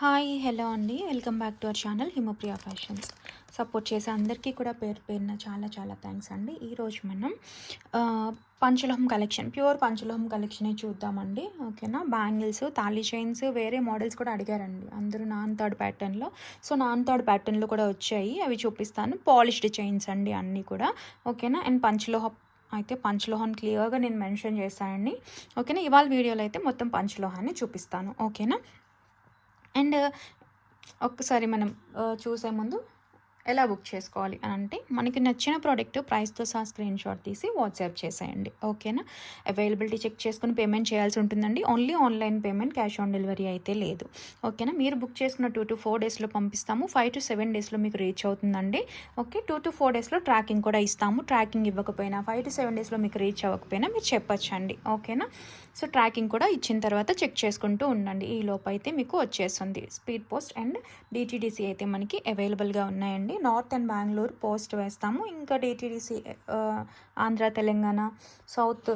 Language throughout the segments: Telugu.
హాయ్ హలో అండి. Welcome back to our channel Himapriya fashions. Support చేసే అందరికీ కూడా పేరు పేరున చాలా చాలా థ్యాంక్స్ అండి. ఈరోజు మనం పంచలోహం కలెక్షన్ ప్యూర్ పంచలోహం కలెక్షనే చూద్దామండి. ఓకేనా? బ్యాంగిల్స్ తాళీ చైన్స్ వేరే మోడల్స్ కూడా అడిగారండి. అందరూ నాన్ థర్డ్ ప్యాటర్న్లో సో నాన్ థర్డ్ ప్యాటర్న్లో కూడా వచ్చాయి. అవి చూపిస్తాను. పాలిష్డ్ చైన్స్ అండి అన్నీ కూడా. ఓకేనా? అండ్ పంచలోహ అయితే పంచలోహం క్లియర్గా నేను మెన్షన్ చేశానండి ఓకేనా? ఇవాళ వీడియోలో అయితే మొత్తం పంచలోహాన్ని చూపిస్తాను. ఓకేనా? అండ్ ఒక్కసారి మనం చూసే ముందు ఎలా బుక్ చేసుకోవాలి అని అంటే మనకి నచ్చిన ప్రోడక్ట్ ప్రైస్తో సహా స్క్రీన్ షాట్ తీసి వాట్సాప్ చేసేయండి. ఓకేనా? అవైలబిలిటీ చెక్ చేసుకుని పేమెంట్ చేయాల్సి ఉంటుందండి. Only online payment cash on delivery అయితే లేదు. ఓకేనా? మీరు బుక్ చేసుకున్న టూ టు ఫోర్ డేస్లో పంపిస్తాము. ఫైవ్ టు సెవెన్ డేస్లో మీకు రీచ్ అవుతుందండి. ఓకే? టూ టు ఫోర్ డేస్లో ట్రాకింగ్ కూడా ఇస్తాము. ట్రాకింగ్ ఇవ్వకపోయినా ఫైవ్ టు సెవెన్ డేస్లో మీకు రీచ్ అవ్వకపోయినా మీరు చెప్పొచ్చండి. ఓకేనా? సో ట్రాకింగ్ కూడా ఇచ్చిన తర్వాత చెక్ చేసుకుంటూ ఉండండి. ఈ లోపు అయితే మీకు వచ్చేస్తుంది. స్పీడ్ పోస్ట్ అండ్ డిటీడీసీ అయితే మనకి అవైలబుల్గా ఉన్నాయండి. నార్త్ అండ్ బెంగళూరు పోస్ట్ వేస్తాము. ఇంకా DTDC Andhra Telangana south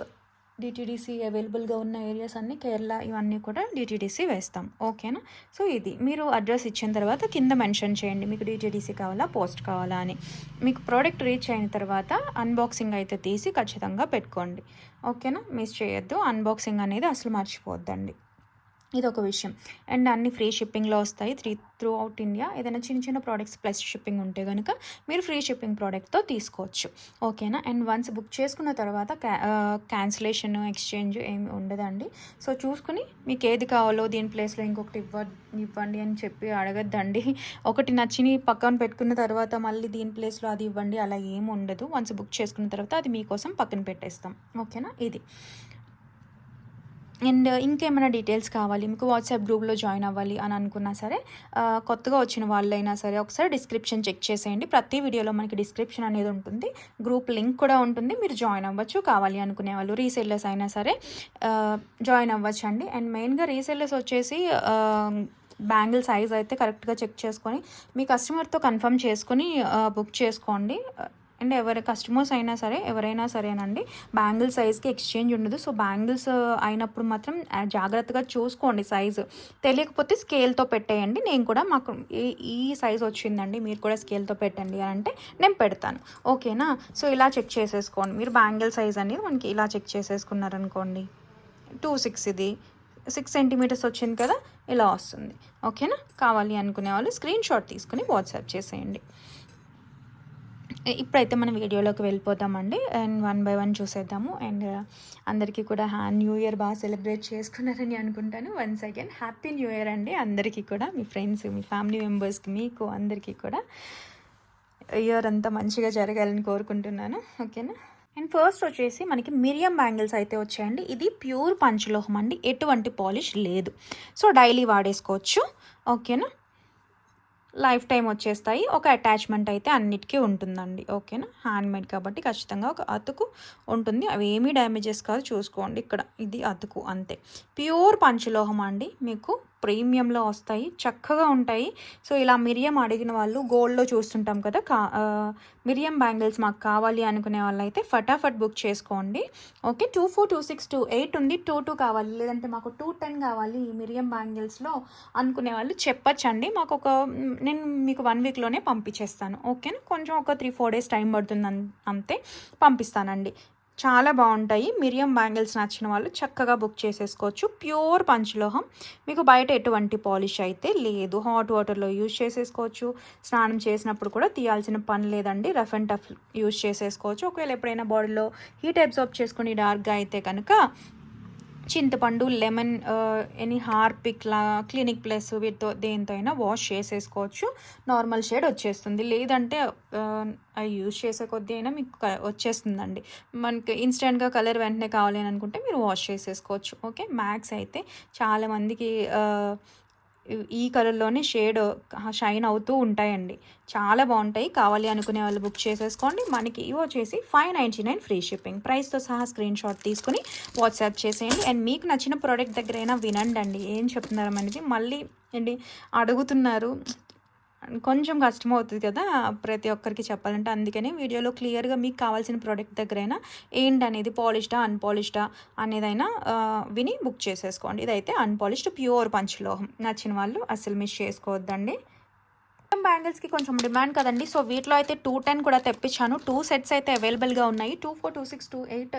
DTDC అవైలబుల్గా ఉన్న ఏరియాస్ అన్నీ కేరళ ఇవన్నీ కూడా డిటీడీసీ వేస్తాం. ఓకేనా? సో ఇది. మీరు అడ్రస్ ఇచ్చిన తర్వాత కింద మెన్షన్ చేయండి. మీకు డిటీడీసీ కావాలా పోస్ట్ కావాలా అని. మీకు ప్రోడక్ట్ రీచ్ అయిన తర్వాత అన్బాక్సింగ్ అయితే తీసి ఖచ్చితంగా పెట్టుకోండి. ఓకేనా? మిస్ చేయొద్దు. అన్బాక్సింగ్ అనేది అసలు మర్చిపోద్దండి. ఇది ఒక విషయం. అండ్ అన్ని ఫ్రీ షిప్పింగ్లో వస్తాయి త్రీ త్రూ అవుట్ ఇండియా. ఏదైనా చిన్న చిన్న ప్రోడక్ట్స్ ప్లస్ షిప్పింగ్ ఉంటే కనుక మీరు ఫ్రీ షిప్పింగ్ ప్రోడక్ట్తో తీసుకోవచ్చు. ఓకేనా? అండ్ వన్స్ బుక్ చేసుకున్న తర్వాత క్యాన్సిలేషన్ ఎక్స్చేంజ్ ఏమి ఉండదండి. సో చూసుకుని మీకు ఏది కావాలో దీని ప్లేస్లో ఇంకొకటి ఇవ్వ ఇవ్వండి అని చెప్పి అడగద్దండి. ఒకటి నచ్చిని పక్కన పెట్టుకున్న తర్వాత మళ్ళీ దీని ప్లేస్లో అది ఇవ్వండి అలా ఏమి ఉండదు. వన్స్ బుక్ చేసుకున్న తర్వాత అది మీకోసం పక్కన పెట్టేస్తాం. ఓకేనా? ఇది. అండ్ ఇంకేమైనా డీటెయిల్స్ కావాలి? మీకు వాట్సాప్ గ్రూప్లో జాయిన్ అవ్వాలి అని అనుకున్నా సరే కొత్తగా వచ్చిన వాళ్ళైనా సరే ఒకసారి డిస్క్రిప్షన్ చెక్ చేసేయండి. ప్రతి వీడియోలో మనకి డిస్క్రిప్షన్ అనేది ఉంటుంది. గ్రూప్ లింక్ కూడా ఉంటుంది. మీరు జాయిన్ అవ్వచ్చు కావాలి అనుకునే వాళ్ళు రీసెల్లర్స్ అయినా సరే జాయిన్ అవ్వచ్చు అండి. అండ్ మెయిన్గా రీసెల్లర్స్ వచ్చేసి బ్యాంగిల్ సైజ్ అయితే కరెక్ట్గా చెక్ చేసుకొని మీ కస్టమర్తో కన్ఫర్మ్ చేసుకొని బుక్ చేసుకోండి. అండ్ ఎవరి కస్టమర్స్ అయినా సరే ఎవరైనా సరేనండి. బ్యాంగిల్ సైజ్కి ఎక్స్చేంజ్ ఉండదు. సో బ్యాంగిల్స్ uh, అయినప్పుడు మాత్రం జాగ్రత్తగా చూసుకోండి సైజు తెలియకపోతే స్కేల్తో పెట్టేయండి. నేను కూడా మాకు ఈ ఈ సైజ్ వచ్చిందండి. మీరు కూడా స్కేల్తో పెట్టండి అని అంటే నేను పెడతాను. ఓకేనా సో ఇలా చెక్ చేసేసుకోండి. మీరు బ్యాంగిల్ సైజ్ అనేది మనకి ఇలా చెక్ చేసేసుకున్నారనుకోండి. టూ సిక్స్ ఇది. సిక్స్ సెంటీమీటర్స్ వచ్చింది కదా? ఇలా వస్తుంది. ఓకేనా కావాలి అనుకునే వాళ్ళు స్క్రీన్ షాట్ తీసుకుని వాట్సాప్ చేసేయండి. ఇప్పుడైతే మనం వీడియోలోకి వెళ్ళిపోతామండి. అండ్ వన్ బై వన్ చూసేద్దాము. అండ్ అందరికీ కూడా హ్యా న్యూ ఇయర్ బాగా సెలబ్రేట్ చేసుకున్నారని అనుకుంటాను. Once again happy new year అండి అందరికీ కూడా. మీ ఫ్రెండ్స్ మీ ఫ్యామిలీ మెంబర్స్కి మీకు అందరికీ కూడా. ఇయర్ అంతా మంచిగా జరగాలని కోరుకుంటున్నాను. ఓకేనా? అండ్ ఫస్ట్ వచ్చేసి మనకి మిరియం బ్యాంగిల్స్ అయితే వచ్చాయండి. ఇది ప్యూర్ పంచలోహం అండి. ఎటువంటి పాలిష్ లేదు. సో డైలీ వాడేసుకోవచ్చు. ఓకేనా? లైఫ్ టైం వచ్చేస్తాయి. ఒక అటాచ్మెంట్ అయితే అన్నిటికీ ఉంటుందండి. ఓకేనా? హ్యాండ్మేడ్ కాబట్టి ఖచ్చితంగా ఒక అతుకు ఉంటుంది. అవి ఏమీ డ్యామేజెస్ కాదు. చూసుకోండి ఇక్కడ. ఇది అతుకు అంతే. ప్యూర్ పంచలోహం అండి మీకు. ప్రీమియంలో వస్తాయి చక్కగా ఉంటాయి. సో ఇలా మిరియం అడిగిన వాళ్ళు గోల్డ్లో చూస్తుంటాం కదా కా మిరియం బ్యాంగిల్స్ మాకు కావాలి అనుకునే వాళ్ళు అయితే ఫటాఫట్ బుక్ చేసుకోండి. Okay two four two six two eight ఉంది టూ టూ కావాలి. లేదంటే మాకు టూ టెన్ కావాలి ఈ మిరియం బ్యాంగిల్స్లో అనుకునే వాళ్ళు చెప్పచ్చండి. మాకు ఒక నేను మీకు వన్ వీక్లోనే పంపించేస్తాను. ఓకేనా? కొంచెం ఒక త్రీ ఫోర్ డేస్ టైం పడుతుంది అన్- అంతే పంపిస్తానండి. చాలా బాగుంటాయి. మిరియం బ్యాంగిల్స్ నచ్చిన వాళ్ళు చక్కగా బుక్ చేసేసుకోవచ్చు. ప్యూర్ పంచలోహం. మీకు బయట ఎటువంటి పాలిష్ అయితే లేదు. హాట్ వాటర్లో యూజ్ చేసేసుకోవచ్చు. స్నానం చేసినప్పుడు కూడా తీయాల్సిన పని లేదండి. రఫ్ అండ్ టఫ్ యూజ్ చేసేసుకోవచ్చు. ఒకవేళ ఎప్పుడైనా బాడీలో హీట్ అబ్జార్బ్ చేసుకుని డార్క్గా అయితే కనుక చింతపండు లెమన్ ఎనీ హార్పిక్ లా క్లినిక్ ప్లస్ వీటితో దేంతో అయినా వాష్ చేసేసుకోవచ్చు. నార్మల్ షేడ్ వచ్చేస్తుంది. లేదంటే అవి యూజ్ చేసే కొద్దీ అయినా మీకు వచ్చేస్తుందండి. మనకి ఇన్స్టెంట్గా కలర్ వెంటనే కావాలి అని అనుకుంటే మీరు వాష్ చేసేసుకోవచ్చు. ఓకే? మ్యాక్స్ అయితే చాలామందికి ఈ కలర్లోనే షేడ్ షైన్ అవుతూ ఉంటాయండి. చాలా బాగుంటాయి. కావాలి అనుకునే వాళ్ళు బుక్ చేసేసుకోండి. మనకి ఇవి వచ్చేసి five ninety nine free shipping. ప్రైస్తో సహా స్క్రీన్ షాట్ తీసుకుని వాట్సాప్ చేసేయండి. అండ్ మీకు నచ్చిన ప్రోడక్ట్ దగ్గరైనా వినండి అండి ఏం చెప్తున్నారు అనేది మళ్ళీ ఏంటి అడుగుతున్నారు. కొంచెం కష్టం అవుతుంది కదా ప్రతి ఒక్కరికి చెప్పాలంటే. అందుకని వీడియోలో క్లియర్గా మీకు కావాల్సిన ప్రోడక్ట్ దగ్గరైనా ఏంటి అనేది పాలిష్డా అన్పాలిష్డా అనేదైనా విని బుక్ చేసేసుకోండి. ఇదైతే అన్పాలిష్డ్ ప్యూర్ పంచలోహం. నచ్చిన వాళ్ళు అసలు మిస్ చేసుకోవద్దండి. బ్యాంగిల్స్కి కొంచెం డిమాండ్ కదండి. సో వీటిలో అయితే టూ టెన్ కూడా తెప్పించాను. టూ సెట్స్ అయితే అవైలబుల్గా ఉన్నాయి. Two four two six two eight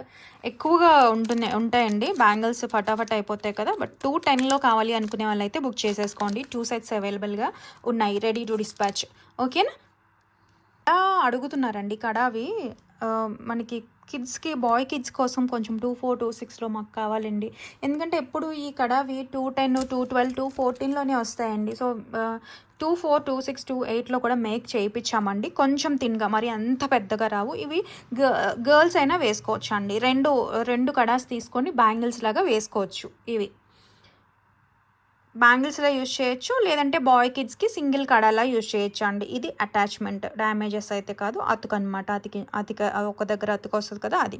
ఎక్కువగా ఉంటుంది ఉంటాయండి. బ్యాంగిల్స్ ఫటాఫట్ అయిపోతాయి కదా. బట్ టూ టెన్లో కావాలి అనుకునే వాళ్ళు అయితే బుక్ చేసేసుకోండి. టూ సెట్స్ అవైలబుల్గా ఉన్నాయి. Ready to dispatch. ఓకేనా? అడుగుతున్నారండి కడావి. మనకి కిడ్స్కి బాయ్ కిడ్స్ కోసం కొంచెం టూ ఫోర్ టూ సిక్స్లో మాకు కావాలండి. ఎందుకంటే ఎప్పుడు ఈ కడావి two ten two twelve two ఫోర్టీన్లోనే వస్తాయండి. So two four two six two ఎయిట్లో కూడా మేక్ చేయించామండి కొంచెం తిన్గా మరి అంత పెద్దగా రావు. ఇవి గర్ల్స్ అయినా వేసుకోవచ్చు అండి రెండు రెండు కడాస్ తీసుకొని బ్యాంగిల్స్ లాగా వేసుకోవచ్చు ఇవి. బ్యాంగిల్స్లో యూజ్ చేయొచ్చు లేదంటే బాయ్ కిడ్స్కి సింగిల్ కడాలా యూజ్ చేయొచ్చు అండి. ఇది అటాచ్మెంట్ డ్యామేజెస్ అయితే కాదు అతుకు అనమాట అతికి అతిక ఒక దగ్గర అతుకు వస్తుంది కదా అది.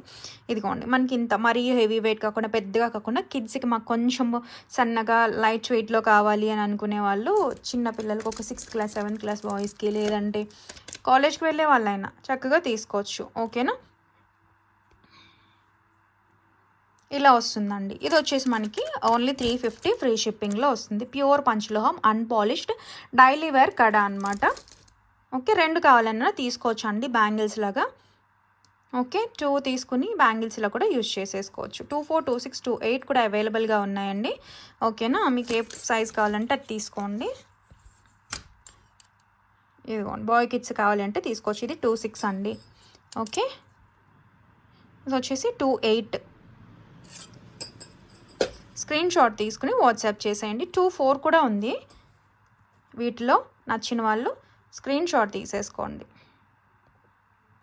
ఇదిగోండి మనకి ఇంత మరీ హెవీ వెయిట్ కాకుండా పెద్దగా కాకుండా కిడ్స్కి మాకు కొంచెం సన్నగా లైట్ వెయిట్లో కావాలి అని అనుకునే వాళ్ళు చిన్న పిల్లలకు ఒక సిక్స్త్ క్లాస్ సెవెంత్ క్లాస్ బాయ్స్కి లేదంటే కాలేజ్కి వెళ్ళే వాళ్ళైనా చక్కగా తీసుకోవచ్చు. ఓకేనా? ఇలా వస్తుందండి. ఇది వచ్చేసి మనకి ఓన్లీ త్రీ ఫిఫ్టీ ఫ్రీ షిప్పింగ్లో వస్తుంది. ప్యూర్ పంచలోహం అన్పాలిష్డ్ డైలీ వేర్ కడ అనమాట ఓకే రెండు కావాలన్నా తీసుకోవచ్చు అండి బ్యాంగిల్స్ లాగా. ఓకే టూ తీసుకుని బ్యాంగిల్స్లో కూడా యూజ్ చేసేసుకోవచ్చు. Two four two six two eight కూడా అవైలబుల్గా ఉన్నాయండి. ఓకేనా మీకు ఏ సైజ్ కావాలంటే అది తీసుకోండి. ఇదిగోండి బాయ్ కిడ్స్ కావాలంటే తీసుకోవచ్చు. ఇది టూ సిక్స్ అండి. ఓకే ఇది వచ్చేసి టూ ఎయిట్ స్క్రీన్ షాట్ తీసుకుని వాట్సాప్ చేసేయండి. టూ ఫోర్ కూడా ఉంది. వీటిలో నచ్చిన వాళ్ళు స్క్రీన్ షాట్ తీసేసుకోండి.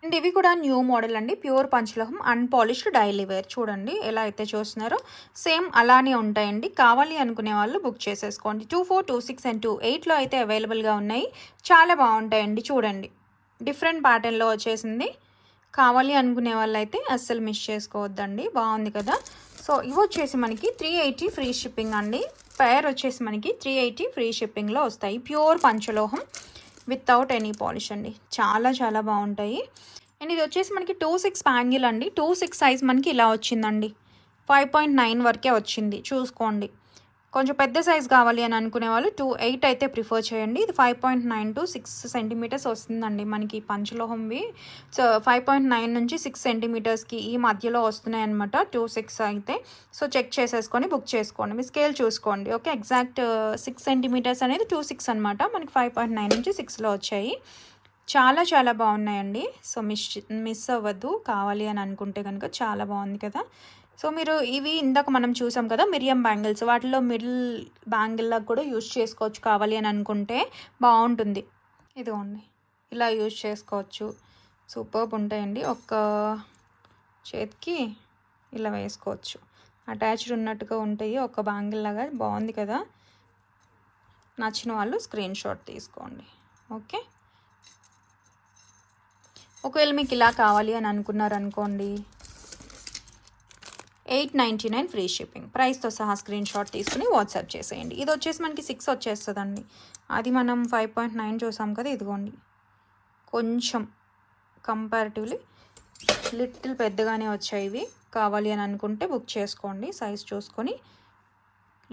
అండ్ ఇవి కూడా న్యూ మోడల్ అండి. ప్యూర్ పంచలోహం అన్పాలిష్డ్ డైలీ వేర్. చూడండి ఎలా అయితే చూస్తున్నారో సేమ్ అలానే ఉంటాయండి. కావాలి అనుకునే వాళ్ళు బుక్ చేసేసుకోండి. Two four two six and two ఎయిట్లో అయితే అవైలబుల్గా ఉన్నాయి. చాలా బాగుంటాయండి. చూడండి. డిఫరెంట్ ప్యాటర్న్లో వచ్చేసింది. కావాలి అనుకునే వాళ్ళైతే అస్సలు మిస్ చేసుకోవద్దండి. బాగుంది కదా. సో ఇవి వచ్చేసి మనకి త్రీ ఎయిటీ ఫ్రీ షిప్పింగ్ అండి. పేర్ వచ్చేసి మనకి త్రీ ఎయిటీ ఫ్రీ షిప్పింగ్లో వస్తాయి. ప్యూర్ పంచలోహం వితౌట్ ఎనీ పాలిష్ అండి. చాలా చాలా బాగుంటాయి అండ్ ఇది వచ్చేసి మనకి టూ సిక్స్ ప్యాంగిల్ అండి. టూ సిక్స్ సైజ్ మనకి ఇలా వచ్చిందండి. ఫైవ్ పాయింట్ నైన్ వరకే వచ్చింది. చూసుకోండి. కొంచెం పెద్ద సైజ్ కావాలి అని అనుకునే వాళ్ళు టూ ఎయిట్ అయితే ప్రిఫర్ చేయండి. ఇది five point nine to six centimetres వస్తుందండి మనకి పంచలోహంవి. సో ఫైవ్ పాయింట్ నైన్ నుంచి సిక్స్ సెంటీమీటర్స్కి ఈ మధ్యలో వస్తున్నాయి అనమాట టూ సిక్స్ అయితే. సో చెక్ చేసేసుకొని బుక్ చేసుకోండి. మీ స్కేల్ చూసుకోండి. ఓకే ఎగ్జాక్ట్ సిక్స్ సెంటీమీటర్స్ అనేది టూ సిక్స్ అనమాట మనకి ఫైవ్ పాయింట్ నైన్ నుంచి సిక్స్లో వచ్చాయి. చాలా చాలా బాగున్నాయండి. సో మిస్ మిస్ అవ్వద్దు. కావాలి అని అనుకుంటే కనుక చాలా బాగుంది కదా. సో మీరు ఇవి ఇందాక మనం చూసాం కదా మిరియం బ్యాంగిల్స్ వాటిలో మిడిల్ బ్యాంగిల్లా కూడా యూజ్ చేసుకోవచ్చు కావాలి అని అనుకుంటే బాగుంటుంది. ఇదిగోండి ఇలా యూజ్ చేసుకోవచ్చు. సూపర్బ్ ఉంటాయండి. ఒక్క చేతికి ఇలా వేసుకోవచ్చు. అటాచ్డ్ ఉన్నట్టుగా ఉంటాయి. ఒక బ్యాంగిల్ లాగా బాగుంది కదా. నచ్చిన వాళ్ళు స్క్రీన్ షాట్ తీసుకోండి. ఓకే? ఒకవేళ మీకు ఇలా కావాలి అని అనుకున్నారు అనుకోండి eight ninety nine free shipping. ప్రైస్తో సహా స్క్రీన్ షాట్ తీసుకుని వాట్సాప్ చేసేయండి. ఇది వచ్చేసి మనకి సిక్స్ వచ్చేస్తుందండి. అది మనం ఫైవ్ పాయింట్ నైన్ చూసాం కదా ఇదిగోండి. కొంచెం కంపారిటివ్లీ లిటిల్ పెద్దగానే వచ్చాయి ఇవి. కావాలి అని అనుకుంటే బుక్ చేసుకోండి. సైజ్ చూసుకొని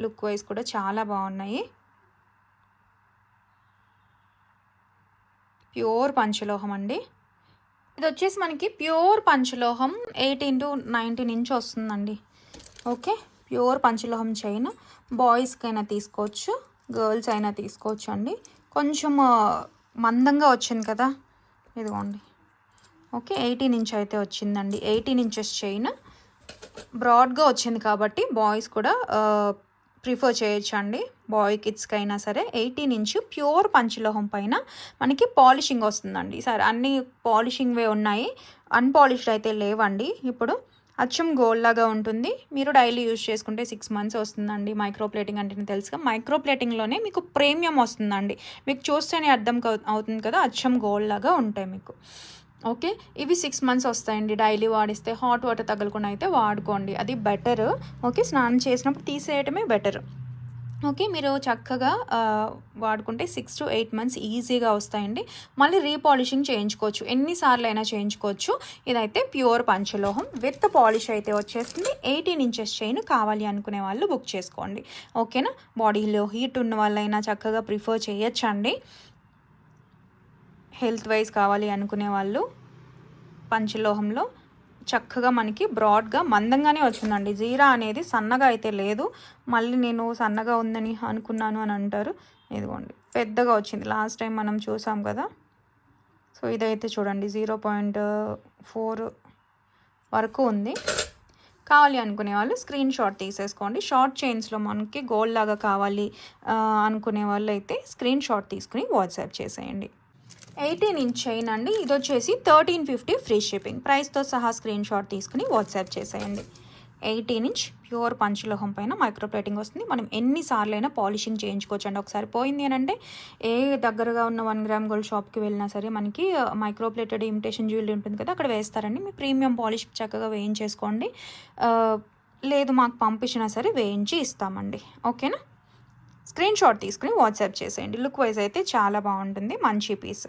లుక్ వైజ్ కూడా చాలా బాగున్నాయి. ప్యూర్ పంచలోహం అండి. ఇది వచ్చేసి మనకి ప్యూర్ పంచలోహం ఎయిటీన్ టు నైన్టీన్ ఇంచ్ వస్తుందండి. ఓకే? ప్యూర్ పంచలోహం చైన్. బాయ్స్కైనా తీసుకోవచ్చు గర్ల్స్ అయినా తీసుకోవచ్చు అండి కొంచెం మందంగా వచ్చింది కదా? ఇదిగోండి. ఓకే? ఎయిటీన్ ఇంచ్ అయితే వచ్చిందండి. Eighteen inches chain. బ్రాడ్గా వచ్చింది కాబట్టి బాయ్స్ కూడా ప్రిఫర్ చేయొచ్చు అండి బాయ్ కిడ్స్కి అయినా సరే ఎయిటీన్ ఇంచ్ ప్యూర్ పంచలోహం పైన మనకి పాలిషింగ్ వస్తుందండి. సరే అన్ని పాలిషింగ్వే ఉన్నాయి. అన్పాలిష్డ్ అయితే లేవండి. ఇప్పుడు అచ్చం గోల్డ్ లాగా ఉంటుంది. మీరు డైలీ యూజ్ చేసుకుంటే సిక్స్ మంత్స్ వస్తుందండి. మైక్రోప్లేటింగ్ అంటే తెలుసుగా. మైక్రోప్లేటింగ్లోనే మీకు ప్రీమియం వస్తుందండి. మీకు చూస్తేనే అర్థం కవు- అవుతుంది కదా అచ్చం గోల్డ్ లాగా ఉంటాయి మీకు. ఓకే? ఇవి సిక్స్ మంత్స్ వస్తాయండి. డైలీ వాడిస్తే హాట్ వాటర్ తగలకుండా అయితే వాడుకోండి. అది బెటర్ ఓకే? స్నానం చేసినప్పుడు తీసేయటమే బెటర్ ఓకే? మీరు చక్కగా వాడుకుంటే సిక్స్ టు ఎయిట్ మంత్స్ ఈజీగా వస్తాయండి. మళ్ళీ రీపాలిషింగ్ చేయించుకోవచ్చు. ఎన్నిసార్లు అయినా చేయించుకోవచ్చు. ఇదైతే ప్యూర్ పంచలోహం. విత్ పాలిష్ అయితే వచ్చేస్తుంది. ఎయిటీన్ ఇంచెస్ చైన్ కావాలి అనుకునే వాళ్ళు బుక్ చేసుకోండి. ఓకేనా? బాడీలో హీట్ ఉన్న వాళ్ళైనా చక్కగా ప్రిఫర్ చేయొచ్చండి. హెల్త్ వైజ్ కావాలి అనుకునే వాళ్ళు పంచలోహంలో చక్కగా మనకి బ్రాడ్గా మందంగానే వచ్చిందండి. జీరా అనేది సన్నగా అయితే లేదు. మళ్ళీ నేను సన్నగా ఉందని అనుకున్నాను అని అంటారు. ఇదిగోండి. పెద్దగా వచ్చింది. లాస్ట్ టైం మనం చూసాం కదా. సో ఇదైతే చూడండి. జీరో పాయింట్ ఫోర్ వరకు ఉంది. కావాలి అనుకునే వాళ్ళు స్క్రీన్ షాట్ తీసేసుకోండి. షార్ట్ చైన్స్లో మనకి గోల్డ్ లాగా కావాలి అనుకునే వాళ్ళు అయితే స్క్రీన్ షాట్ తీసుకుని వాట్సాప్ చేసేయండి. ఎయిటీన్ ఇంచ్ చైన్ అండి. ఇది వచ్చేసి థర్టీన్ ఫిఫ్టీ ఫ్రీ షిప్పింగ్. ప్రైస్తో సహా స్క్రీన్ షాట్ తీసుకుని వాట్సాప్ చేసేయండి. ఎయిటీన్ ఇంచ్ ప్యూర్ పంచలోహం పైన మైక్రోప్లేటింగ్ వస్తుంది. మనం ఎన్నిసార్లైనా పాలిషింగ్ చేయించుకోవచ్చు అండి ఒకసారి పోయింది అని అంటే ఏ దగ్గరగా ఉన్న వన్ గ్రామ్ గోల్డ్ షాప్కి వెళ్ళినా సరే మనకి మైక్రోప్లేటెడ్ ఇమిటేషన్ జ్యువెలరీ ఉంటుంది కదా అక్కడ వేస్తారండి. మీ ప్రీమియం పాలిష్ చక్కగా వేయించేసుకోండి. లేదు మాకు పంపించినా సరే వేయించి ఇస్తామండి. ఓకేనా? స్క్రీన్ షాట్ తీసుకుని వాట్సాప్ చేసేయండి. లుక్ వైజ్ అయితే చాలా బాగుంటుంది. మంచి పీస్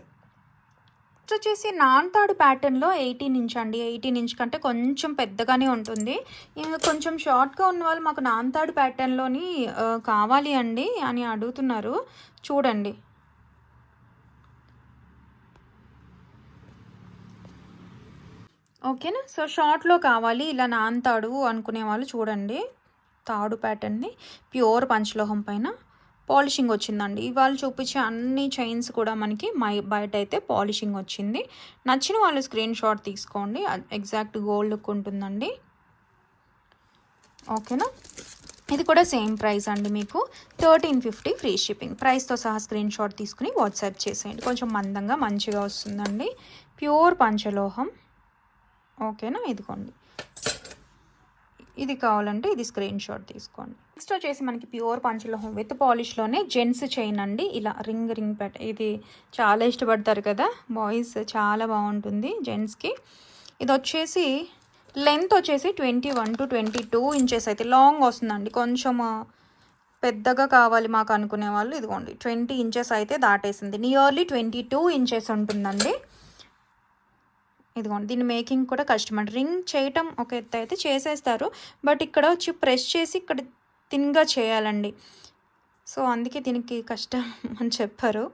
నెక్స్ట్ వచ్చేసి నాన్తాడు ప్యాటర్న్లో ఎయిటీన్ ఇంచ్ అండి. ఎయిటీన్ ఇంచ్ కంటే కొంచెం పెద్దగానే ఉంటుంది. ఇంకా కొంచెం షార్ట్గా ఉన్న వాళ్ళు మాకు నాన్తాడు ప్యాటర్న్లోని కావాలి అండి అని అడుగుతున్నారు. చూడండి. ఓకేనా? సో షార్ట్లో కావాలి ఇలా నాన్తాడు అనుకునే వాళ్ళు చూడండి. తాడు ప్యాటర్న్ని ప్యూర్ పంచలోహం పైన. పాలిషింగ్ వచ్చిందండి. ఇవాళ చూపించే అన్ని చైన్స్ కూడా మనకి మై బయట అయితే పాలిషింగ్ వచ్చింది. నచ్చిన వాళ్ళు స్క్రీన్ షాట్ తీసుకోండి. ఎగ్జాక్ట్ గోల్డ్ లుక్ ఉంటుందండి. ఓకేనా? ఇది కూడా సేమ్ ప్రైస్ అండి మీకు. Thirteen fifty free shipping. ప్రైస్తో సహా స్క్రీన్ షాట్ తీసుకుని వాట్సాప్ చేసేయండి. కొంచెం మందంగా మంచిగా వస్తుందండి. ప్యూర్ పంచలోహం. ఓకేనా? ఇదిగోండి. ఇది కావాలంటే ఇది స్క్రీన్ షాట్ తీసుకోండి. నెక్స్ట్ వచ్చేసి మనకి ప్యూర్ పంచలోహం విత్ పాలిష్లోనే జెంట్స్ చైన్ అండి. ఇలా రింగ్ రింగ్ పెట్ ఇది చాలా ఇష్టపడతారు కదా? బాయ్స్ చాలా బాగుంటుంది జెంట్స్కి ఇది వచ్చేసి లెంత్ వచ్చేసి twenty one to twenty two inches అయితే లాంగ్ వస్తుందండి. కొంచెం పెద్దగా కావాలి మాకు అనుకునే వాళ్ళు ఇదిగోండి ట్వంటీ ఇంచెస్ అయితే దాటేసింది. నియర్లీ ట్వంటీ టూ ఇంచెస్ ఉంటుందండి. ఇదిగోండి దీని మేకింగ్ కూడా కష్టం అండి. రింగ్ చేయటం ఒక ఎత్తు అయితే చేసేస్తారు. బట్ ఇక్కడ వచ్చి ప్రెస్ చేసి ఇక్కడ థిన్గా చేయాలండి. సో అందుకే దీనికి కష్టం అని చెప్పారు.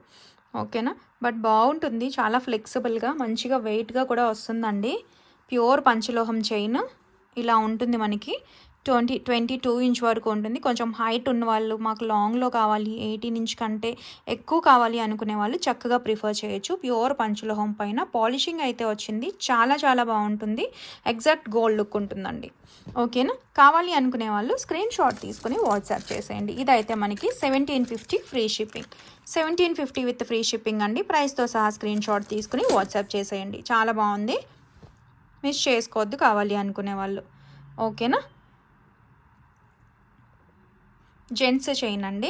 ఓకేనా? బట్ బాగుంటుంది. చాలా ఫ్లెక్సిబుల్గా మంచిగా వెయిట్గా కూడా వస్తుందండి. ప్యూర్ పంచలోహం చైన్. ఇలా ఉంటుంది మనకి. ట్వంటీ ట్వంటీ టూ ఇంచ్ వరకు ఉంటుంది. కొంచెం హైట్ ఉన్న వాళ్ళు మాకు లాంగ్లో కావాలి ఎయిటీన్ ఇంచ్ కంటే ఎక్కువ కావాలి అనుకునే వాళ్ళు చక్కగా ప్రిఫర్ చేయొచ్చు. ప్యూర్ పంచలోహం పైన పాలిషింగ్ అయితే వచ్చింది. చాలా చాలా బాగుంటుంది. ఎగ్జాక్ట్ గోల్డ్ లుక్ ఉంటుందండి. ఓకేనా కావాలి అనుకునే వాళ్ళు స్క్రీన్ షాట్ తీసుకుని వాట్సాప్ చేసేయండి. ఇదైతే మనకి seventeen fifty free shipping seventeen fifty with free shipping అండి. ప్రైస్తో సహా స్క్రీన్ షాట్ తీసుకుని వాట్సాప్ చేసేయండి. చాలా బాగుంది. మిస్ చేసుకోవద్దు కావాలి అనుకునే వాళ్ళు. ఓకేనా జెంట్స్ చైన్ అండి.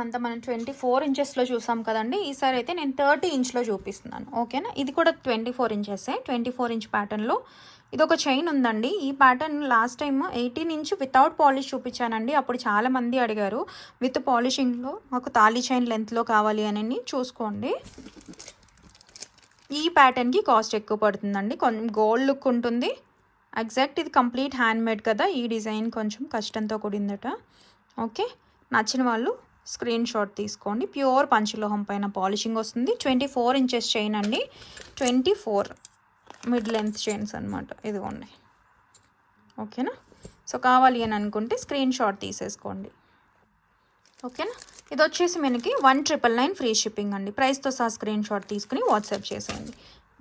అంతా మనం ట్వంటీ ఫోర్ ఇంచెస్లో చూసాం కదండి. ఈసారి అయితే నేను థర్టీ ఇంచ్లో చూపిస్తున్నాను. ఓకేనా? ఇది కూడా ట్వంటీ ఫోర్ ఇంచెసే ట్వంటీ ఫోర్ ఇంచ్ ప్యాటర్న్లో ఇది ఒక చైన్ ఉందండి. ఈ pattern last time eighteen inch without polish చూపించానండి. అప్పుడు చాలా మంది అడిగారు విత్ పాలిషింగ్లో మాకు తాళీ చైన్ లెంత్లో కావాలి అని చూసుకోండి. ఈ ప్యాటర్న్కి కాస్ట్ ఎక్కువ పడుతుందండి. కొంచెం గోల్డ్ లుక్ ఉంటుంది. ఎగ్జాక్ట్ ఇది కంప్లీట్ హ్యాండ్మేడ్ కదా. ఈ డిజైన్ కొంచెం కష్టంతో కూడిందట. ఓకే నచ్చిన వాళ్ళు స్క్రీన్ షాట్ తీసుకోండి. ప్యూర్ పంచలోహం పైన పాలిషింగ్ వస్తుంది. ట్వంటీ ఫోర్ ఇంచెస్ చైన్ అండి. Twenty four mid length chains అనమాట ఇదిగోండి ఓకేనా సో కావాలి అని అనుకుంటే స్క్రీన్ షాట్ తీసేసుకోండి. ఓకేనా ఇది వచ్చేసి మనకి one triple nine free shipping అండి. ప్రైస్తో సహా స్క్రీన్ షాట్ తీసుకుని వాట్సాప్ చేసేయండి.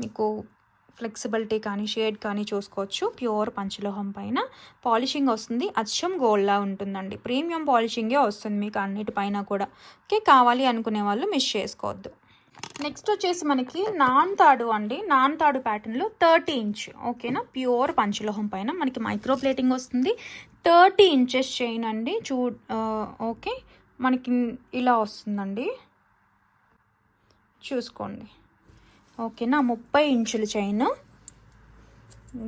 మీకు ఫ్లెక్సిబిలిటీ కానీ షేడ్ కానీ చూసుకోవచ్చు. ప్యూర్ పంచలోహం పైన పాలిషింగ్ వస్తుంది. అచ్చం గోల్డ్లా ఉంటుందండి. ప్రీమియం పాలిషింగే వస్తుంది మీకు అన్నిటిపైన కూడా. ఓకే కావాలి అనుకునే వాళ్ళు మిస్ చేసుకోవద్దు. నెక్స్ట్ వచ్చేసి మనకి నాన్ తాడు అండి. నాన్ తాడు ప్యాటర్న్లో థర్టీ ఇంచ్. ఓకేనా? ప్యూర్ పంచలోహం పైన మనకి మైక్రో ప్లేటింగ్ వస్తుంది. థర్టీ ఇంచెస్ చైన్ అండి. చూ ఓకే. మనకి ఇలా వస్తుందండి. చూసుకోండి. ఓకేనా ముప్పై ఇంచుల చైన్.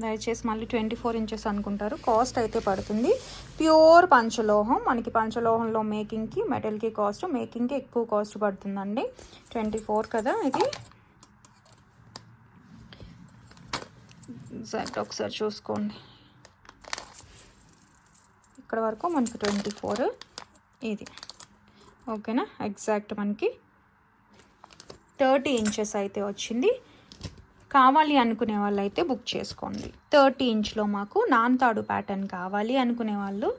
దయచేసి మళ్ళీ ట్వంటీ ఫోర్ ఇంచెస్ అనుకుంటారు. కాస్ట్ అయితే పడుతుంది. ప్యూర్ పంచలోహం. మనకి పంచలోహంలో మేకింగ్కి మెటల్కి కాస్ట్ మేకింగ్కి ఎక్కువ కాస్ట్ పడుతుందండి. ట్వంటీ ఫోర్ కదా ఇది. ఎగ్జాక్ట్ ఒకసారి చూసుకోండి. ఇక్కడ వరకు మనకి ట్వంటీ ఫోర్ ఇది. ఓకేనా? ఎగ్జాక్ట్ మనకి థర్టీ ఇంచెస్ అయితే వచ్చింది. కావాలి అనుకునే వాళ్ళు అయితే బుక్ చేసుకోండి. థర్టీ ఇంచ్లో మాకు నాన్ తాడు ప్యాటర్న్ కావాలి అనుకునే వాళ్ళు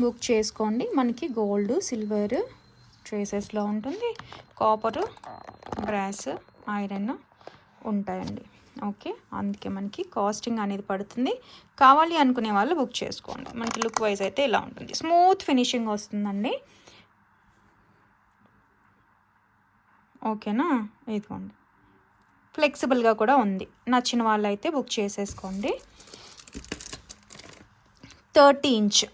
బుక్ చేసుకోండి. మనకి గోల్డ్ సిల్వర్ ట్రేసెస్లో ఉంటుంది. కాపరు బ్రాస్ ఐరన్ ఉంటాయండి. ఓకే? అందుకే మనకి కాస్టింగ్ అనేది పడుతుంది. కావాలి అనుకునే వాళ్ళు బుక్ చేసుకోండి. మనకి లుక్ వైజ్ అయితే ఇలా ఉంటుంది. స్మూత్ ఫినిషింగ్ వస్తుందండి. ఓకేనా? ఇదిగోండి. ఫ్లెక్సిబుల్గా కూడా ఉంది. నచ్చిన వాళ్ళైతే బుక్ చేసేసుకోండి. Thirty inch.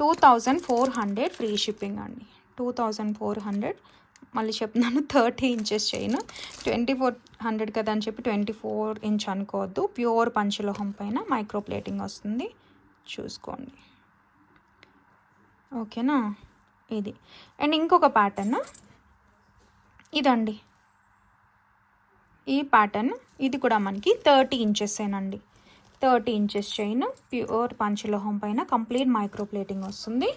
Two thousand four hundred free shipping అండి. Two thousand four hundred. మళ్ళీ చెప్తున్నాను thirty inches chain. Twenty four hundred కదా అని చెప్పి ట్వంటీ ఫోర్ ఇంచ్ అనుకోవద్దు. ప్యూర్ పంచలోహం పైన మైక్రో ప్లేటింగ్ వస్తుంది. చూసుకోండి. ఓకేనా? ఇది. అండ్ ఇంకొక ప్యాటర్న్. ఇదండి. ఈ ప్యాటర్న్ ఇది కూడా మనకి థర్టీ ఇంచెస్సేనండి థర్టీ ఇంచెస్ చైన్ ప్యూర్ పంచలోహం పైన కంప్లీట్ మైక్రో ప్లేటింగ్ వస్తుంది.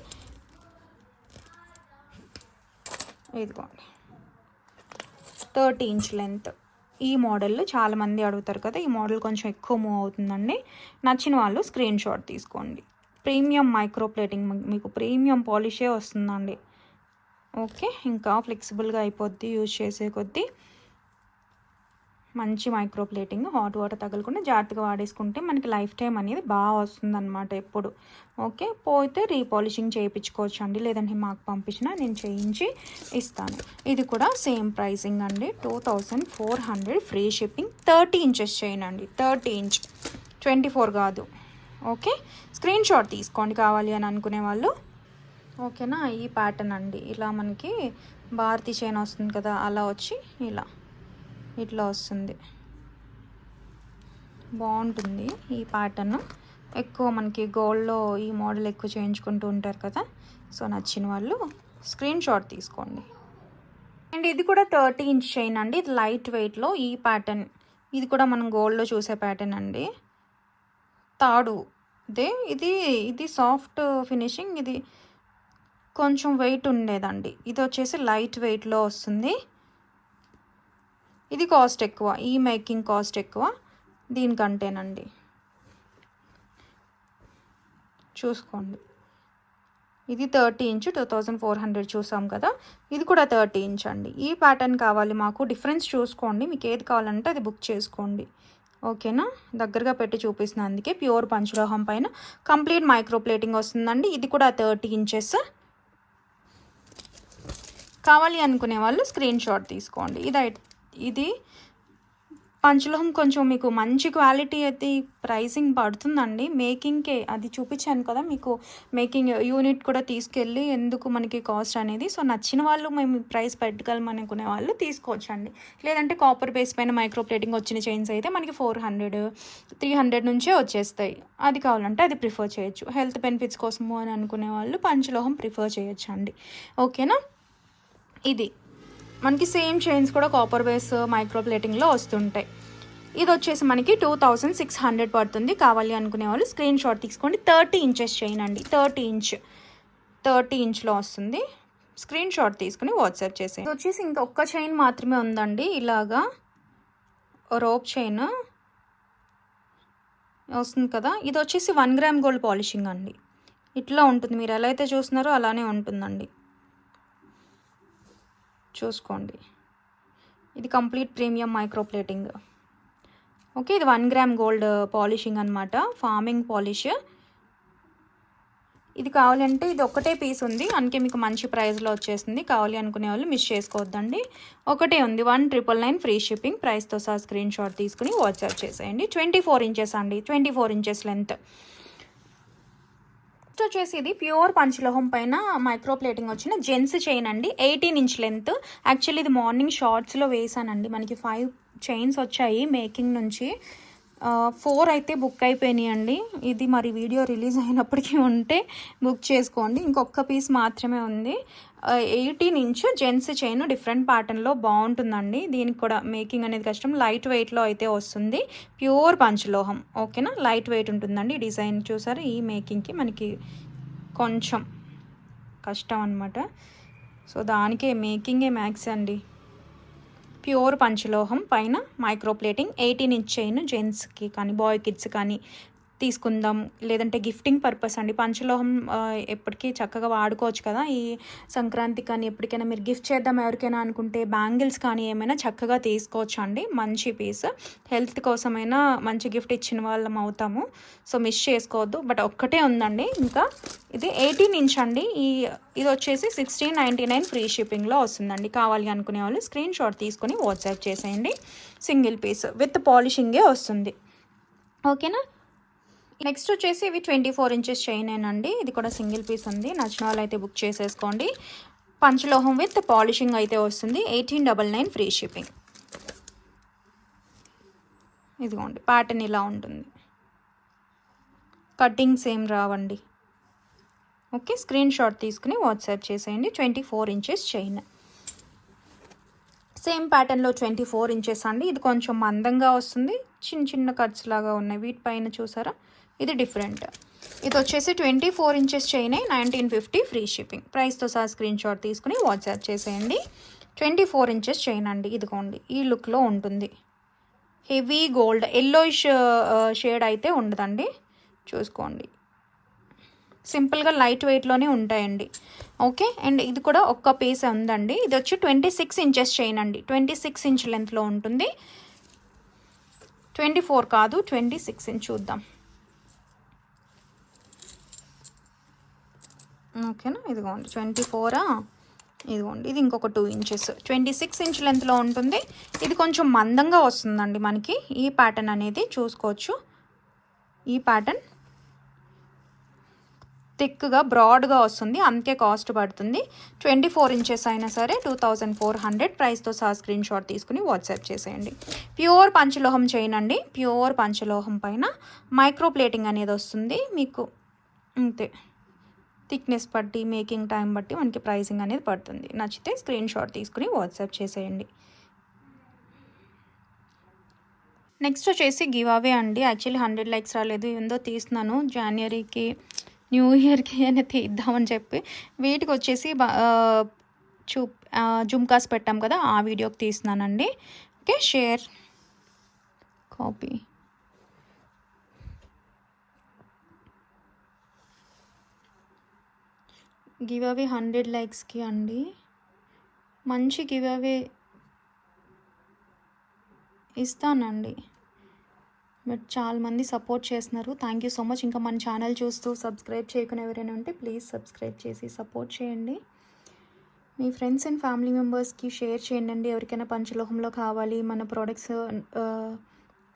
ఇదిగోండి. థర్టీ ఇంచ్ లెంత్ ఈ మోడల్ చాలామంది అడుగుతారు కదా ఈ మోడల్ కొంచెం ఎక్కువ మూవ్ అవుతుందండి. నచ్చిన వాళ్ళు స్క్రీన్ షాట్ తీసుకోండి. ప్రీమియం మైక్రో ప్లేటింగ్ మీకు ప్రీమియం పాలిషే వస్తుందండి. ఓకే ఇంకా ఫ్లెక్సిబుల్గా అయిపోద్ది యూజ్ చేసే కొద్దీ. మంచి మైక్రో ప్లేటింగ్ హాట్ వాటర్ తగలకుండా జాగ్రత్తగా వాడేసుకుంటే మనకి లైఫ్ టైం అనేది బాగా వస్తుందన్నమాట ఎప్పుడు. ఓకే పోతే రీపాలిషింగ్ చేయించుకోవచ్చు అండి లేదంటే మాకు పంపించినా నేను చేయించి ఇస్తాను. ఇది కూడా సేమ్ ప్రైసింగ్ అండి two thousand four hundred free shipping thirty inches చేయనండి థర్టీ ఇంచ్ ట్వంటీ ఫోర్ కాదు. ఓకే స్క్రీన్ షాట్ తీసుకోండి కావాలి అని అనుకునే వాళ్ళు. ఓకేనా? ఈ ప్యాటర్న్ అండి. ఇలా మనకి భారతీ చైన్ వస్తుంది కదా అలా వచ్చి ఇలా ఇట్లా వస్తుంది. బాగుంటుంది ఈ ప్యాటర్న్ ఎక్కువ మనకి గోల్డ్లో ఈ మోడల్ ఎక్కువ చేయించుకుంటూ ఉంటారు కదా సో నచ్చిన వాళ్ళు స్క్రీన్ షాట్ తీసుకోండి. అండ్ ఇది కూడా థర్టీ ఇంచ్ చైన్ అండి. ఇది లైట్ వెయిట్లో ఈ ప్యాటర్న్ ఇది కూడా మనం గోల్డ్లో చూసే ప్యాటర్న్ అండి. తాడు. ఇదే ఇది ఇది సాఫ్ట్ ఫినిషింగ్ ఇది కొంచెం వెయిట్ ఉండేదండి. ఇది వచ్చేసి లైట్ వెయిట్లో వస్తుంది. ఇది కాస్ట్ ఎక్కువ. ఈ మేకింగ్ కాస్ట్ ఎక్కువ. దీనికంటేనండి. చూసుకోండి. ఇది thirty inch two thousand four hundred చూసాం కదా. ఇది కూడా థర్టీ ఇంచ్ అండి. ఈ ప్యాటర్న్ కావాలి మాకు. డిఫరెన్స్ చూసుకోండి. మీకు ఏది కావాలంటే అది బుక్ చేసుకోండి. ఓకేనా? దగ్గరగా పెట్టి చూపిస్తున్న అందుకే ప్యూర్ పంచలోహం పైన. కంప్లీట్ మైక్రో ప్లేటింగ్ వస్తుందండి. ఇది కూడా థర్టీ ఇంచెస్ కావాలి అనుకునే వాళ్ళు స్క్రీన్ షాట్ తీసుకోండి. ఇది ఇది పంచలోహం కొంచెం మీకు మంచి క్వాలిటీ అయితే ప్రైసింగ్ పడుతుందండి. మేకింగ్కే అది చూపించాను కదా మీకు. మేకింగ్ యూనిట్ కూడా తీసుకెళ్ళి ఎందుకు మనకి కాస్ట్ అనేది. సో నచ్చిన వాళ్ళు మేము ప్రైస్ పెట్టగలం అనుకునే వాళ్ళు తీసుకోవచ్చండి. లేదంటే కాపర్ బేస్ పైన మైక్రో ప్లేటింగ్ వచ్చిన చైన్స్ అయితే మనకి ఫోర్ హండ్రెడ్ త్రీ హండ్రెడ్ నుంచే వచ్చేస్తాయి. అది కావాలంటే అది ప్రిఫర్ చేయొచ్చు. హెల్త్ బెనిఫిట్స్ కోసము అని అనుకునే వాళ్ళు పంచలోహం ప్రిఫర్ చేయొచ్చు అండి ఓకేనా? ఇది. మనకి సేమ్ చైన్స్ కూడా కాపర్ బేస్ మైక్రో ప్లేటింగ్లో వస్తుంటాయి. ఇది వచ్చేసి మనకి టూ థౌజండ్ సిక్స్ హండ్రెడ్ పడుతుంది. కావాలి అనుకునే వాళ్ళు స్క్రీన్ షాట్ తీసుకోండి. థర్టీ ఇంచెస్ చైన్ అండి. థర్టీ ఇంచ్ థర్టీ ఇంచ్లో వస్తుంది. స్క్రీన్ షాట్ తీసుకుని వాట్సాప్ చేసే ఇది వచ్చేసి ఇంకొక చైన్ మాత్రమే ఉందండి. ఇలాగా రోప్ చైన్ వస్తుంది కదా. ఇది వచ్చేసి వన్ గ్రామ్ గోల్డ్ పాలిషింగ్ అండి. ఇట్లా ఉంటుంది. మీరు ఎలా అయితే చూస్తున్నారో అలానే ఉంటుందండి. చూసుకోండి. ఇది కంప్లీట్ ప్రీమియం మైక్రోప్లేటింగ్. ఓకే ఇది వన్ గ్రామ్ గోల్డ్ పాలిషింగ్ అనమాట ఫార్మింగ్ పాలిష్. ఇది కావాలంటే ఇది ఒకటే పీస్ ఉంది అందుకే మీకు మంచి ప్రైస్లో వచ్చేసింది. కావాలి అనుకునే వాళ్ళు మిస్ చేసుకోవద్దండి. ఒకటే ఉంది one triple nine free shipping. ప్రైస్తో సహా స్క్రీన్ షాట్ తీసుకుని వాట్సాప్ చేసేయండి. ట్వంటీ ఫోర్ ఇంచెస్ అండి twenty four inches length. Next వచ్చేసి ఇది ప్యూర్ పంచలోహం పైన మైక్రో ప్లేటింగ్ వచ్చిన జెంట్స్ చైన్ అండి. Eighteen inch length. యాక్చువల్లీ ఇది మార్నింగ్ షార్ట్స్లో వేసానండి. మనకి ఫైవ్ చైన్స్ వచ్చాయి మేకింగ్ నుంచి. ఫోర్ అయితే బుక్ అయిపోయినాయి అండి. ఇది మరి వీడియో రిలీజ్ అయినప్పటికీ ఉంటే బుక్ చేసుకోండి. ఇంకొక పీస్ మాత్రమే ఉంది. Eighteen inch gents chain different ప్యాటర్న్లో బాగుంటుందండి. దీనికి కూడా మేకింగ్ అనేది కష్టం. లైట్ వెయిట్లో అయితే వస్తుంది. ప్యూర్ పంచలోహం. ఓకేనా? లైట్ వెయిట్ ఉంటుందండి డిజైన్ చూసారు? ఈ మేకింగ్కి మనకి కొంచెం కష్టం అనమాట సో దానికే మేకింగే మ్యాక్స్ అండి. ప్యూర్ పంచలోహం పైన మైక్రోప్లేటింగ్ ఎయిటీన్ ఇంచ్ చైన్ జెంట్స్కి కానీ బాయ్ కిడ్స్ కానీ తీసుకుందాం. లేదంటే గిఫ్టింగ్ పర్పస్ అండి. పంచలోహం ఎప్పటికీ చక్కగా వాడుకోవచ్చు కదా ఈ సంక్రాంతి కానీ ఎప్పటికైనా మీరు గిఫ్ట్ చేద్దాం ఎవరికైనా అనుకుంటే బ్యాంగిల్స్ కానీ ఏమైనా చక్కగా తీసుకోవచ్చు అండి. మంచి పీస్. హెల్త్ కోసమైనా మంచి గిఫ్ట్ ఇచ్చిన వాళ్ళం అవుతాము. సో మిస్ చేసుకోవద్దు. బట్ ఒక్కటే ఉందండి. ఇంకా ఇది ఎయిటీన్ ఇంచ్ అండి. ఈ ఇది వచ్చేసి సిక్స్టీన్ నైంటీ నైన్ ఫ్రీ షిప్పింగ్లో వస్తుందండి. కావాలి అనుకునే వాళ్ళు స్క్రీన్ షాట్ తీసుకొని వాట్సాప్ చేసేయండి. Single piece. విత్ పాలిషింగే వస్తుంది. ఓకేనా? నెక్స్ట్ వచ్చేసి ఇవి ట్వంటీ ఫోర్ ఇంచెస్ చైనేనండి అండి ఇది కూడా సింగిల్ పీస్ ఉంది. నచ్చిన వాళ్ళు అయితే బుక్ చేసేసుకోండి. పంచలోహం విత్ పాలిషింగ్ అయితే వస్తుంది. Eighteen double nine free shipping ఇదిగోండి ప్యాటర్న్ ఇలా ఉంటుంది. కటింగ్ ఏం రావండి? ఓకే స్క్రీన్ షాట్ తీసుకుని వాట్సాప్ చేసేయండి. Twenty four inches chain same ప్యాటర్న్లో ట్వంటీ ఫోర్ ఇంచెస్ అండి. ఇది కొంచెం మందంగా వస్తుంది. చిన్న చిన్న కట్స్ లాగా ఉన్నాయి. వీటిపైన చూసారా? ఇది డిఫరెంట్ ఇది వచ్చేసి twenty four inches chain nineteen fifty free shipping ప్రైస్తో సహా స్క్రీన్ షాట్ తీసుకుని వాట్సాప్ చేసేయండి. ట్వంటీ ఫోర్ ఇంచెస్ చైన్ అండి ఇదిగోండి. ఈ లుక్లో ఉంటుంది. హెవీ గోల్డ్ ఎల్లోయిష్ షేడ్ అయితే ఉండదండి. చూసుకోండి. సింపుల్గా లైట్ వెయిట్లోనే ఉంటాయండి. ఓకే అండ్ ఇది కూడా ఒక్క పీస్ ఉందండి. ఇది వచ్చి ట్వంటీ సిక్స్ ఇంచెస్ చైన్ అండి. ట్వంటీ సిక్స్ ఇంచ్ లెంత్లో ఉంటుంది. ట్వంటీ ఫోర్ కాదు ట్వంటీ సిక్స్ ఇంచ్ చూద్దాం. ఓకేనా? ఇదిగోండి. ట్వంటీ ఫోరా? ఇదిగోండి. ఇది ఇంకొక two inches. Twenty six inch లెంత్లో ఉంటుంది. ఇది కొంచెం మందంగా వస్తుందండి మనకి. ఈ ప్యాటర్న్ అనేది చూసుకోవచ్చు. ఈ ప్యాటర్న్ థిక్గా బ్రాడ్గా వస్తుంది. అంతే కాస్ట్ పడుతుంది. ట్వంటీ ఫోర్ ఇంచెస్ అయినా సరే టూ థౌజండ్ ఫోర్ హండ్రెడ్ ప్రైస్తో సహా స్క్రీన్ షాట్ తీసుకుని వాట్సాప్ చేసేయండి. ప్యూర్ పంచలోహం చేయనండి. ప్యూర్ పంచలోహం పైన మైక్రో ప్లేటింగ్ అనేది వస్తుంది. మీకు అంతే. థిక్నెస్ బట్టి మేకింగ్ టైం బట్టి మనకి ప్రైసింగ్ అనేది పడుతుంది. నచ్చితే స్క్రీన్ షాట్ తీసుకుని వాట్సాప్ చేసేయండి. నెక్స్ట్ వచ్చేసి గివ్ అవే అండి. యాక్చువల్లీ హండ్రెడ్ లైక్స్ రాలేదు. ఏందో తీస్తున్నాను. జనవరికి న్యూ ఇయర్కి అని తీద్దామని చెప్పి. వీటికి వచ్చేసి చూ జుమ్కాస్ పెట్టాం కదా ఆ వీడియోకి తీస్తున్నానండి. Okay share copy. Giveaway hundred లైక్స్కి అండి. మంచి గివ్ అవే ఇస్తానండి. మీరు చాలా మంది సపోర్ట్ చేస్తున్నారు. Thank you so much. ఇంకా మన ఛానల్ చూస్తూ సబ్స్క్రైబ్ చేయకుండా ఎవరైనా ఉంటే ప్లీజ్ సబ్స్క్రైబ్ చేసి సపోర్ట్ చేయండి. మీ ఫ్రెండ్స్ అండ్ ఫ్యామిలీ మెంబర్స్కి షేర్ చేయండి ఎవరికైనా పంచలోహంలో కావాలి మన ప్రోడక్ట్స్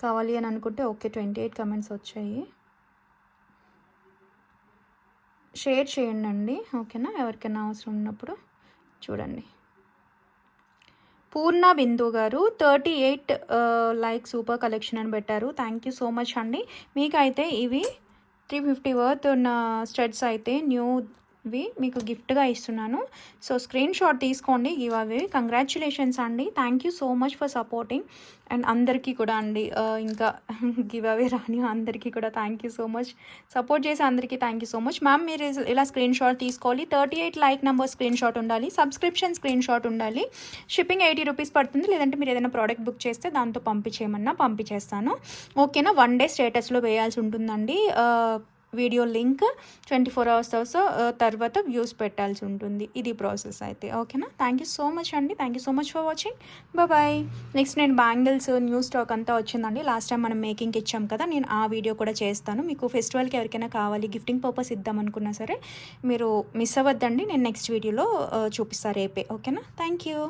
కావాలి అని అనుకుంటే ఓకే. ట్వంటీ ఎయిట్ కమెంట్స్ వచ్చాయి. షేర్ చేయండి అండి ఓకేనా? ఎవరికైనా అవసరం ఉన్నప్పుడు చూడండి. పూర్ణ బిందు గారు thirty eight like super collection అని పెట్టారు. థ్యాంక్ యూ సో మచ్ అండి. మీకైతే ఇవి త్రీ ఫిఫ్టీ వర్త్ ఉన్న స్టడ్స్ అయితే న్యూ ఇవి మీకు గిఫ్ట్గా ఇస్తున్నాను. సో స్క్రీన్ షాట్ తీసుకోండి గివ్ అవి. కంగ్రాచులేషన్స్ అండి. Thank you so much for supporting. And అందరికీ కూడా అండి. ఇంకా గివ్ అవే రాని అందరికీ కూడా thank you so much. Support చేసే అందరికీ thank you so much. Ma'am మీరు ఇలా స్క్రీన్ షాట్ తీసుకోవాలి. Thirty eight like number screen shot ఉండాలి. సబ్స్క్రిప్షన్ స్క్రీన్ షాట్ ఉండాలి. షిప్పింగ్ ఎయిటీ రూపీస్ పడుతుంది. లేదంటే మీరు ఏదైనా ప్రోడక్ట్ బుక్ చేస్తే దాంతో పంపించేయమన్నా పంపించేస్తాను. ఓకేనా? వన్ డే స్టేటస్లో వేయాల్సి ఉంటుందండి. Video link twenty four hours తర్వాత వ్యూస్ పెట్టాల్సి ఉంటుంది. ఇది ప్రాసెస్ అయితే ఓకేనా? థ్యాంక్ యూ సో మచ్ అండి. Thank you so much for watching bye next నేను బ్యాంగిల్స్ న్యూ స్టాక్ అంతా వచ్చిందండి. లాస్ట్ టైం మనం మేకింగ్కి ఇచ్చాం కదా నేను ఆ వీడియో కూడా చేస్తాను. మీకు ఫెస్టివల్కి ఎవరికైనా కావాలి గిఫ్టింగ్ పర్పస్ ఇద్దామనుకున్నా సరే మీరు మిస్ అవ్వద్దండి. నేను నెక్స్ట్ వీడియోలో చూపిస్తాను రేపే ఓకేనా? Thank you